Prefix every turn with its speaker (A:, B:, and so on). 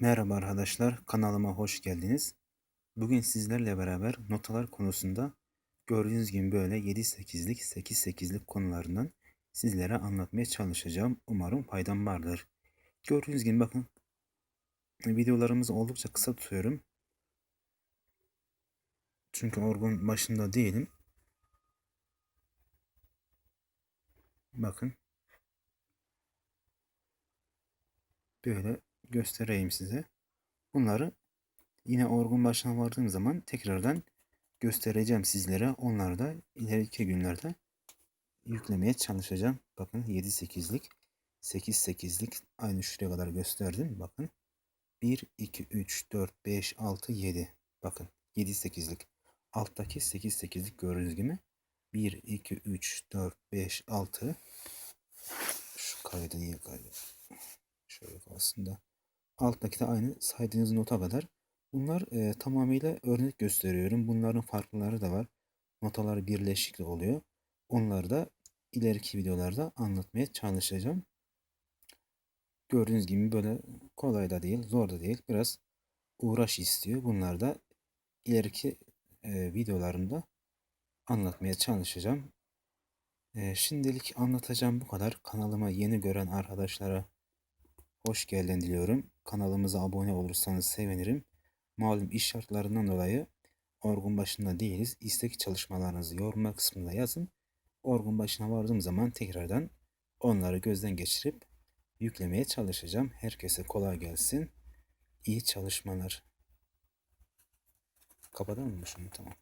A: Merhaba arkadaşlar, kanalıma hoş geldiniz. Bugün sizlerle beraber notalar konusunda gördüğünüz gibi böyle 7-8'lik, 8-8'lik konularından sizlere anlatmaya çalışacağım. Umarım faydam vardır. Gördüğünüz gibi bakın videolarımızı oldukça kısa tutuyorum. Çünkü orgun başında değilim. Bakın. Böyle göstereyim size. Bunları yine orgun başına vardığım zaman tekrardan göstereceğim sizlere. Onları da ileriki günlerde yüklemeye çalışacağım. Bakın 7-8'lik, 8-8'lik aynı şuraya kadar gösterdim. Bakın 1, 2, 3, 4, 5, 6, 7. Bakın 7-8'lik. Alttaki 8-8'lik gördüğünüz gibi 1, 2, 3, 4, 5, 6. Şu kaydı niye kaydı? Şöyle kalsın da. Alttaki de aynı saydığınız nota kadar. Bunlar e, tamamıyla örnek gösteriyorum. Bunların farklıları da var. Notalar birleşikli oluyor. Onları da ileriki videolarda anlatmaya çalışacağım. Gördüğünüz gibi böyle kolay da değil, zor da değil. Biraz uğraş istiyor. Bunlar da ileriki e, videolarımda anlatmaya çalışacağım. E, şimdilik anlatacağım bu kadar. Kanalıma yeni gören arkadaşlara hoş geldin diliyorum. Kanalımıza abone olursanız sevinirim. Malum iş şartlarından dolayı orgun başında değiliz. İstek çalışmalarınızı yorumlar kısmında yazın. Orgun başına vardığım zaman tekrardan onları gözden geçirip yüklemeye çalışacağım. Herkese kolay gelsin. İyi çalışmalar. Kapatalım mı şunu? Tamam.